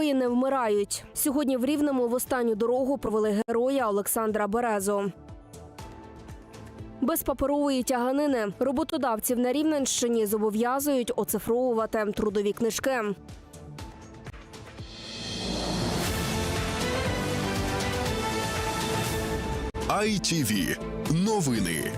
Герої не вмирають. Сьогодні в Рівному в останню дорогу провели героя Олександра Березу. Без паперової тяганини роботодавців на Рівненщині зобов'язують оцифровувати трудові книжки. ITV. Новини.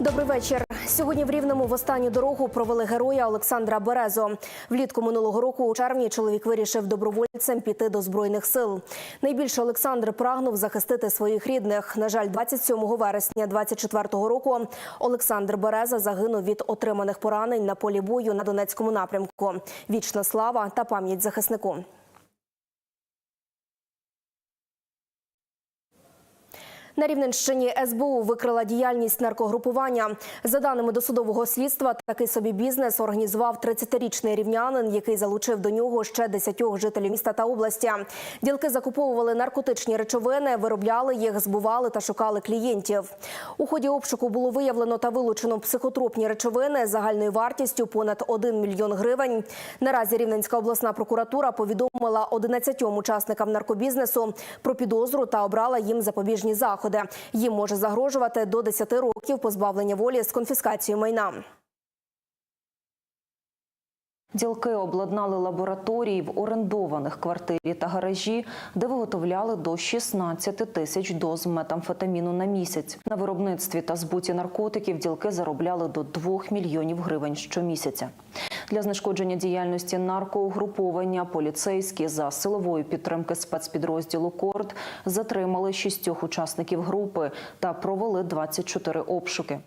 Добрий вечір. Сьогодні в Рівному в останню дорогу провели героя Олександра Березо. Влітку минулого року у червні чоловік вирішив добровольцем піти до збройних сил. Найбільше Олександр прагнув захистити своїх рідних. На жаль, 27 вересня 24-го року Олександр Береза загинув від отриманих поранень на полі бою на Донецькому напрямку. Вічна слава та пам'ять захиснику. На Рівненщині СБУ викрила діяльність наркогрупування. За даними досудового слідства, такий собі бізнес організував 30-річний рівнянин, який залучив до нього ще 10 жителів міста та області. Ділки закуповували наркотичні речовини, виробляли їх, збували та шукали клієнтів. У ході обшуку було виявлено та вилучено психотропні речовини загальною вартістю понад 1 мільйон гривень. Наразі Рівненська обласна прокуратура повідомила 11 учасникам наркобізнесу про підозру та обрала їм запобіжні заходи. Їм може загрожувати до 10 років позбавлення волі з конфіскацією майна. Ділки обладнали лабораторії в орендованих квартирі та гаражі, де виготовляли до 16 тисяч доз метамфетаміну на місяць. На виробництві та збуті наркотиків ділки заробляли до 2 мільйонів гривень щомісяця. Для знешкодження діяльності наркоугруповання поліцейські за силової підтримки спецпідрозділу Корд затримали шістьох учасників групи та провели 24 обшуки.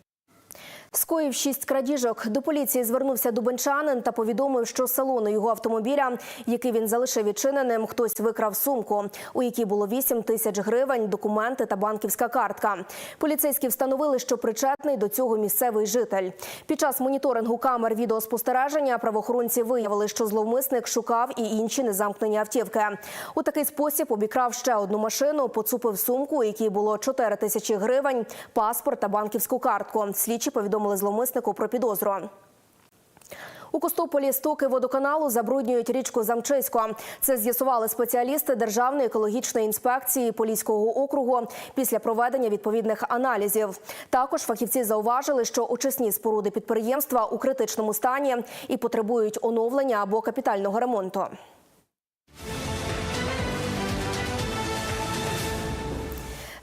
Скоїв шість крадіжок. До поліції звернувся дубенчанин та повідомив, що з салону його автомобіля, який він залишив відчиненим, хтось викрав сумку, у якій було 8 тисяч гривень, документи та банківська картка. Поліцейські встановили, що причетний до цього місцевий житель. Під час моніторингу камер відеоспостереження правоохоронці виявили, що зловмисник шукав і інші незамкнені автівки. У такий спосіб обікрав ще одну машину, поцупив сумку, у якій було 4 тисячі гривень, паспорт та банківську картку. Слідчі повідомили зловмиснику про підозру. У Костополі стоки водоканалу забруднюють річку Замчисько. Це з'ясували спеціалісти Державної екологічної інспекції Поліського округу після проведення відповідних аналізів. Також фахівці зауважили, що очисні споруди підприємства у критичному стані і потребують оновлення або капітального ремонту.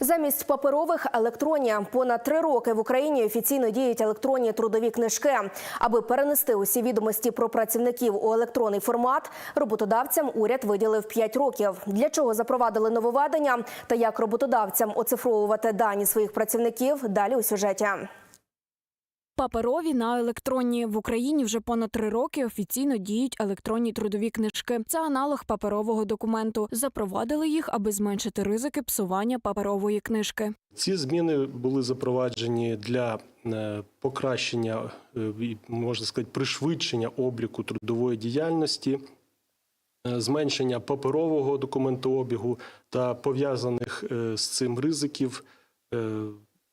Замість паперових електронні понад три роки в Україні офіційно діють електронні трудові книжки. Аби перенести усі відомості про працівників у електронний формат, роботодавцям уряд виділив 5 років. Для чого запровадили нововведення та як роботодавцям оцифровувати дані своїх працівників? Далі у сюжеті. Паперові на електронні в Україні вже понад три роки офіційно діють електронні трудові книжки. Це аналог паперового документу. Запровадили їх, аби зменшити ризики псування паперової книжки. Ці зміни були запроваджені для е, покращення, е, можна сказати, пришвидшення обліку трудової діяльності, е, зменшення паперового документообігу та пов'язаних з цим ризиків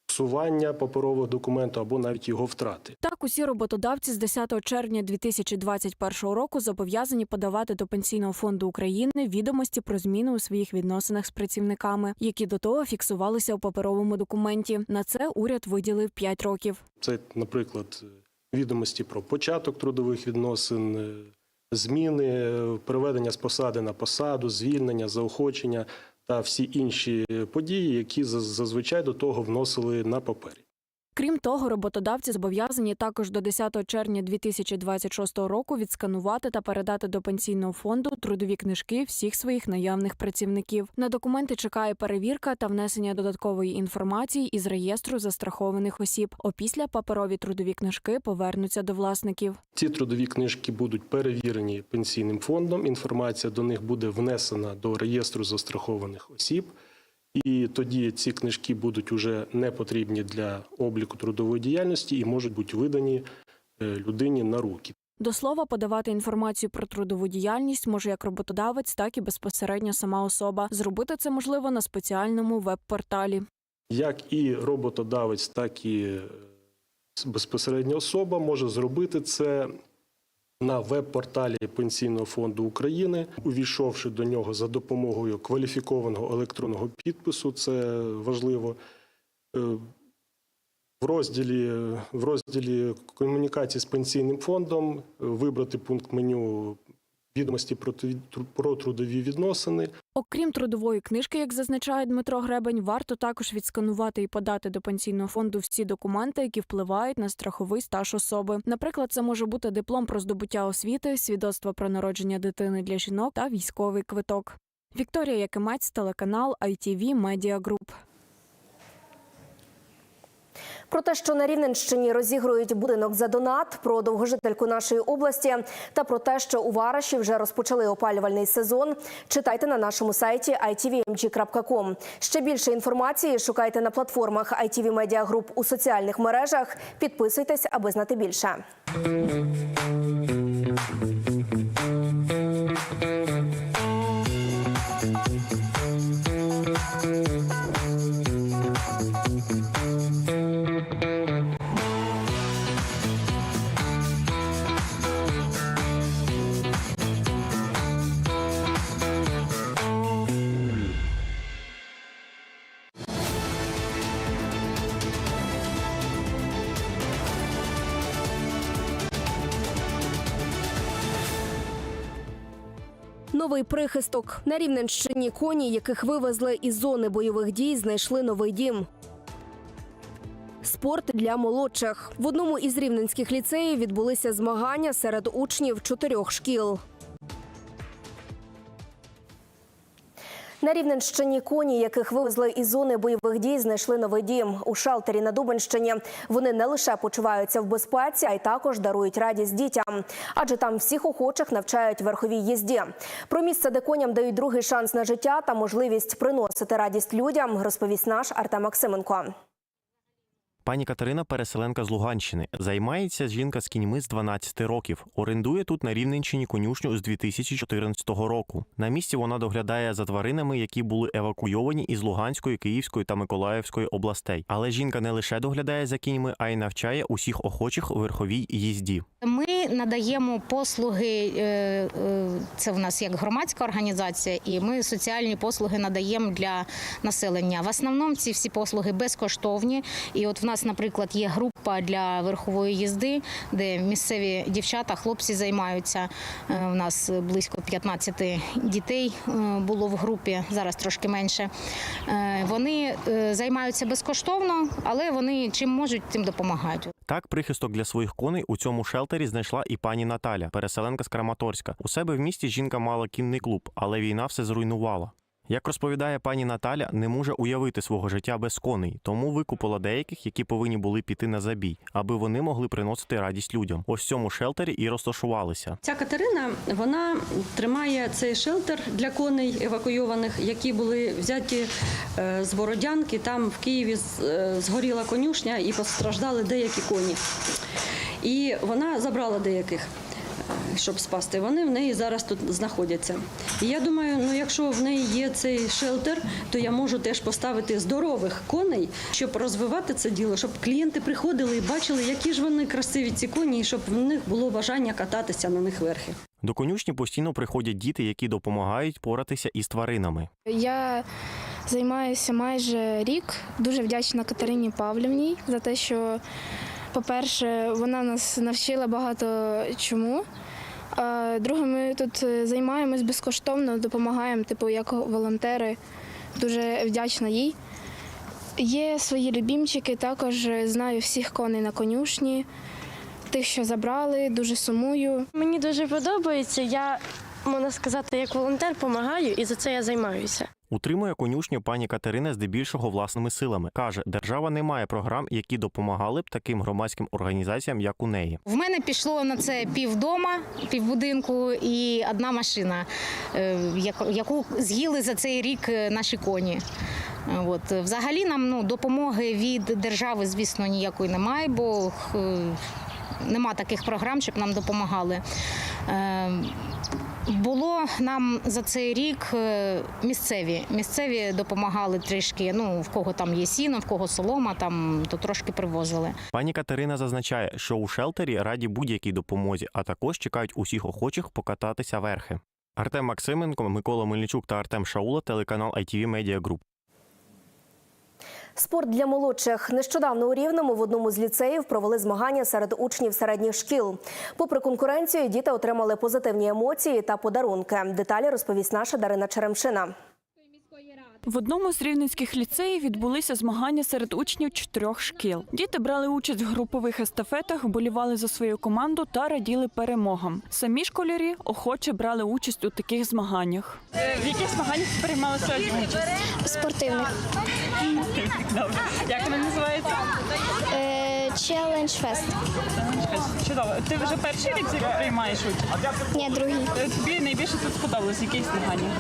псування паперового документу або навіть його втрати. Так, усі роботодавці з 10 червня 2021 року зобов'язані подавати до пенсійного фонду України відомості про зміни у своїх відносинах з працівниками, які до того фіксувалися у паперовому документі. На це уряд виділив 5 років. Це, наприклад, відомості про початок трудових відносин, е, зміни, е, переведення з посади на посаду, звільнення, заохочення та всі інші події, які заз- зазвичай до того вносили на папері. Крім того, роботодавці зобов'язані також до 10 червня 2026 року відсканувати та передати до пенсійного фонду трудові книжки всіх своїх наявних працівників. На документи чекає перевірка та внесення додаткової інформації із реєстру застрахованих осіб. Опісля паперові трудові книжки повернуться до власників. Ці трудові книжки будуть перевірені пенсійним фондом. Інформація до них буде внесена до реєстру застрахованих осіб. І тоді ці книжки будуть уже не потрібні для обліку трудової діяльності і можуть бути видані е, людині на руки. До слова, подавати інформацію про трудову діяльність може як роботодавець, так і безпосередньо сама особа. Зробити це можливо на спеціальному веб-порталі. Як і роботодавець, так і е, безпосередня особа може зробити це на веб-порталі Пенсійного фонду України, увійшовши до нього за допомогою кваліфікованого електронного підпису. Це важливо. Е, В розділі, в розділі комунікації з пенсійним фондом е, вибрати пункт меню відомості про про трудові відносини. Окрім трудової книжки, як зазначає Дмитро Гребень, варто також відсканувати і подати до пенсійного фонду всі документи, які впливають на страховий стаж особи. Наприклад, це може бути диплом про здобуття освіти, свідоцтво про народження дитини для жінок та військовий квиток. Вікторія Якимець, телеканал ITV Media Group. Про те, що на Рівненщині розігрують будинок за донат, про довгожительку нашої області та про те, що у Вараші вже розпочали опалювальний сезон. Читайте на нашому сайті itvmg.com. Ще більше інформації шукайте на платформах ITV Media Group у соціальних мережах. Підписуйтесь, аби знати більше. Новий прихисток на Рівненщині коні, яких вивезли із зони бойових дій, знайшли новий дім. Спорт для молодших в одному із рівненських ліцеїв відбулися змагання серед учнів чотирьох шкіл. На Рівненщині коні, яких вивезли із зони бойових дій, знайшли новий дім у шалтері на Дубенщині. Вони не лише почуваються в безпеці, а й також дарують радість дітям. Адже там всіх охочих навчають верховій їзді. Про місце, де коням дають другий шанс на життя та можливість приносити радість людям, розповість наш Артем Максименко. Пані Катерина переселенка з Луганщини. Займається жінка з кіньми з 12 років. Орендує тут на Рівненщині конюшню з 2014 року. На місці вона доглядає за тваринами, які були евакуйовані із Луганської, Київської та Миколаївської областей. Але жінка не лише доглядає за кіньми, а й навчає усіх охочих у верховій їзді. Ми надаємо послуги. е, е, Це в нас як громадська організація, і ми соціальні послуги надаємо для населення. В основному ці всі послуги безкоштовні. І от в нас, наприклад, є група для верхової їзди, де місцеві дівчата, хлопці займаються. Е, У нас близько 15 дітей е, було в групі, зараз трошки менше. Е, Вони е, займаються безкоштовно, але вони чим можуть, тим допомагають. Так, прихисток для своїх коней у цьому шелтері знайшла і пані Наталя, переселенка з Краматорська. У себе в місті жінка мала кінний клуб, але війна все зруйнувала. Як розповідає пані Наталя, не може уявити свого життя без коней, тому викупила деяких, які повинні були піти на забій, аби вони могли приносити радість людям. Ось цьому шелтері і розташувалися. Ця Катерина вона тримає цей шелтер для коней евакуйованих, які були взяті е, з Бородянки. Там в Києві е, згоріла конюшня і постраждали деякі коні. І вона забрала деяких. Щоб спасти, вони в неї зараз тут знаходяться. І я думаю, ну якщо в неї є цей шелтер, то я можу теж поставити здорових коней, щоб розвивати це діло, щоб клієнти приходили і бачили, які ж вони красиві ці коні, і щоб в них було бажання кататися на них верхи. До конюшні постійно приходять діти, які допомагають поратися із тваринами. Я займаюся майже рік. Дуже вдячна Катерині Павлівній за те, що, по-перше, вона нас навчила багато чому. Друге, ми тут е, займаємось безкоштовно, допомагаємо, типу, як волонтери. Дуже вдячна їй. Є свої любімчики, також знаю всіх коней на конюшні, тих, що забрали, дуже сумую. Мені дуже подобається. Я можна сказати, як волонтер допомагаю, і за це я займаюся. Утримує конюшню пані Катерина здебільшого власними силами. каже, держава не має програм, які допомагали б таким громадським організаціям, як у неї. В мене пішло на це пів дома, пів будинку і одна машина, е, яку- з'їли за цей рік е, наші коні. От взагалі нам ну допомоги від держави, звісно, ніякої немає, бо е, нема таких програм, щоб нам допомагали. Було нам за цей рік е, місцеві. Місцеві допомагали трішки. Ну в кого там є сіно, в кого солома, там то трошки привозили. Пані Катерина зазначає, що у шелтері раді будь-якій допомозі, а також чекають усіх охочих покататися верхи. Артем Максименко, Микола Мельничук та Артем Шаула, телеканал ITV Media Group. Спорт для молодших нещодавно у Рівному в одному з ліцеїв провели змагання серед учнів середніх шкіл. Попри конкуренцію, діти отримали позитивні емоції та подарунки. Деталі розповість наша Дарина Черемшина. В одному з рівненських ліцеїв відбулися змагання серед учнів чотирьох шкіл. Діти брали участь в групових естафетах, болівали за свою команду та раділи перемогам. Самі школярі охоче брали участь у таких змаганнях. В яких змаганнях приймали сьогодні участь? Спортивних. Добре. Як вони називаються? Челендж фест. Чудово. Ти вже перший рік приймаєш участь? Ні, другий. Е, Тобі найбільше тут сподобалось? В яких змаганнях?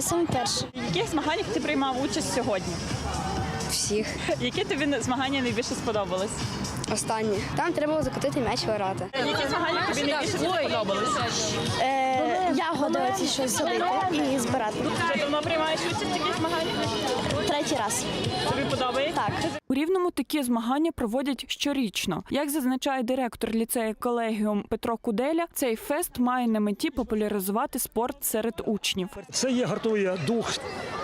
Саме перше. Яких змаганнях ти приймав участь сьогодні? Всіх. Які тобі змагання найбільше сподобались? Останні. Там треба було закотити м'яч виграти. Які змагання тобі найбільше сподобались? Е, я готова ці щось садити і збирати. Вже давно приймаєш участь в таких змаганнях? Третій раз. Тобі подобається? Так. У Рівному такі змагання проводять щорічно. Як зазначає директор ліцею колегіум Петро Куделя, цей фест має на меті популяризувати спорт серед учнів. Це є гартує дух,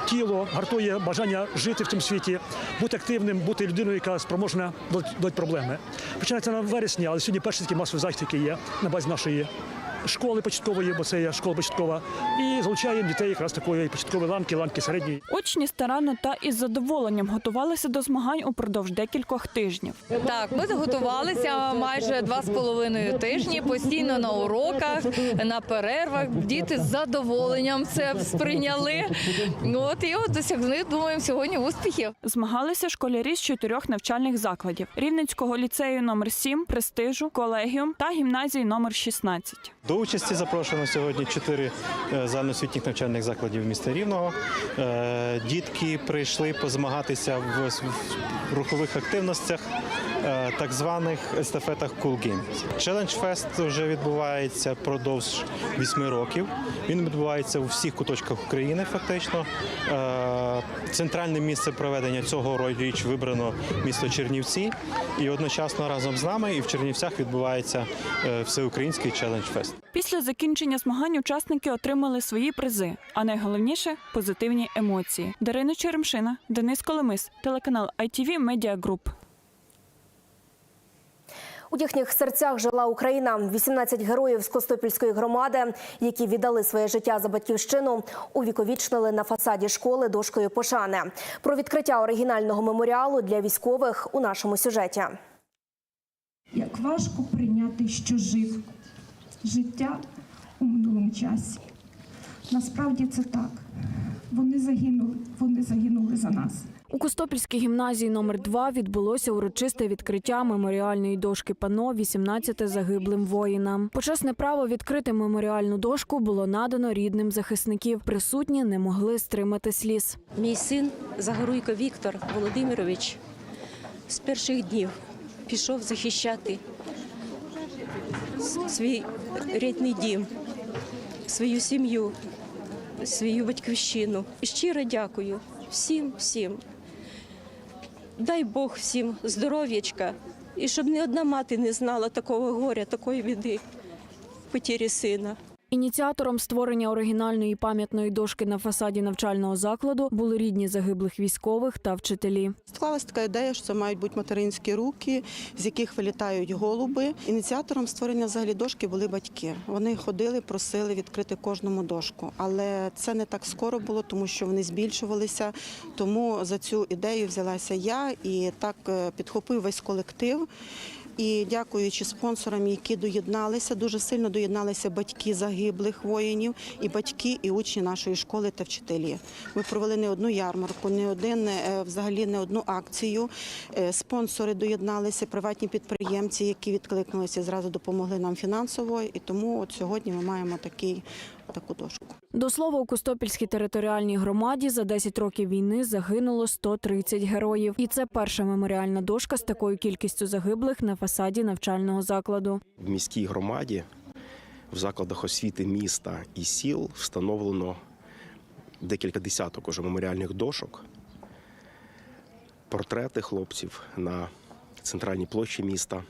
тіло, гартує бажання жити в цьому світі, бути активним, бути людиною, яка спроможна долати проблеми. Починається на вересні, але сьогодні перші такі масові захід, які є на базі нашої школи початкової, бо це є школа початкова, і залучаємо дітей якраз такої початкової ланки, ланки середньої. Учні старанно та із задоволенням готувалися до змагань упродовж декількох тижнів. Так, ми готувалися майже два з половиною тижні, постійно на уроках, на перервах. Діти з задоволенням це сприйняли. От і от досягли, думаємо, сьогодні успіхів. Змагалися школярі з чотирьох навчальних закладів: Рівненського ліцею номер 7 престижу, колегіум та гімназії номер 16. До участі запрошено сьогодні чотири е, загальноосвітніх навчальних закладів міста Рівного. Е, Дітки прийшли позмагатися в рухових активностях, так званих естафетах Cool Games. Challenge Fest вже відбувається продовж вісьми років. Він відбувається у всіх куточках України, фактично. Е, Центральне місце проведення цього річ вибрано місто Чернівці, і одночасно разом з нами і в Чернівцях відбувається е, всеукраїнський Challenge Fest. Після закінчення змагань учасники отримали свої призи, а найголовніше позитивні емоції. Дарина Черемшина, Денис Коломис, телеканал ITV Media Group. У їхніх серцях жила Україна. 18 героїв з Костопільської громади, які віддали своє життя за батьківщину, увіковічнили на фасаді школи дошкою пошани. Про відкриття оригінального меморіалу для військових у нашому сюжеті. Як важко прийняти, що жив життя у минулому часі. Насправді це так. Вони загинули, вони загинули за нас. У Костопільській гімназії номер 2 відбулося урочисте відкриття меморіальної дошки пано 18 загиблим воїнам. Почесне право відкрити меморіальну дошку було надано рідним захисників. Присутні не могли стримати сліз. Мій син Загоруйко Віктор Володимирович з перших днів пішов захищати свій рідний дім, свою сім'ю, свою батьківщину. Щиро дякую всім, всім. Дай Бог всім здоров'ячка, і щоб ні одна мати не знала такого горя, такої біди, потірі сина. Ініціатором створення оригінальної пам'ятної дошки на фасаді навчального закладу були рідні загиблих військових та вчителі. Склалась така ідея, що це мають бути материнські руки, з яких вилітають голуби. Ініціатором створення взагалі дошки були батьки. Вони ходили, просили відкрити кожному дошку. Але це не так скоро було, тому що вони збільшувалися. Тому за цю ідею взялася я і так е, підхопив весь колектив. І дякуючи спонсорам, які доєдналися, дуже сильно доєдналися батьки загиблих воїнів, і батьки, і учні нашої школи та вчителі. Ми провели не одну ярмарку, не один е, взагалі не одну акцію. Е, Спонсори доєдналися, приватні підприємці, які відкликнулися, зразу допомогли нам фінансово. І тому от сьогодні ми маємо такий таку дошку. До слова, у Костопільській територіальній громаді за 10 років війни загинуло 130 героїв. І це перша меморіальна дошка з такою кількістю загиблих на фасаді навчального закладу. в міській громаді в закладах освіти міста і сіл встановлено декілька десяток уже меморіальних дошок, портрети хлопців на центральній площі міста,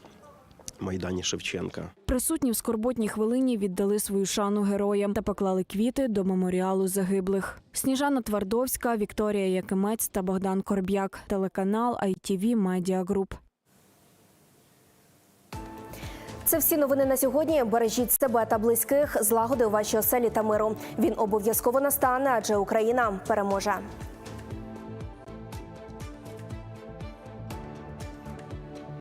Майдані Шевченка. Присутні в скорботній хвилині віддали свою шану героям та поклали квіти до меморіалу загиблих. Сніжана Твардовська, Вікторія Якимець та Богдан Корб'як. Телеканал ITV Media Group. Це всі новини на сьогодні. Бережіть себе та близьких, злагоди у вашій оселі та миру. Він обов'язково настане, адже Україна переможе.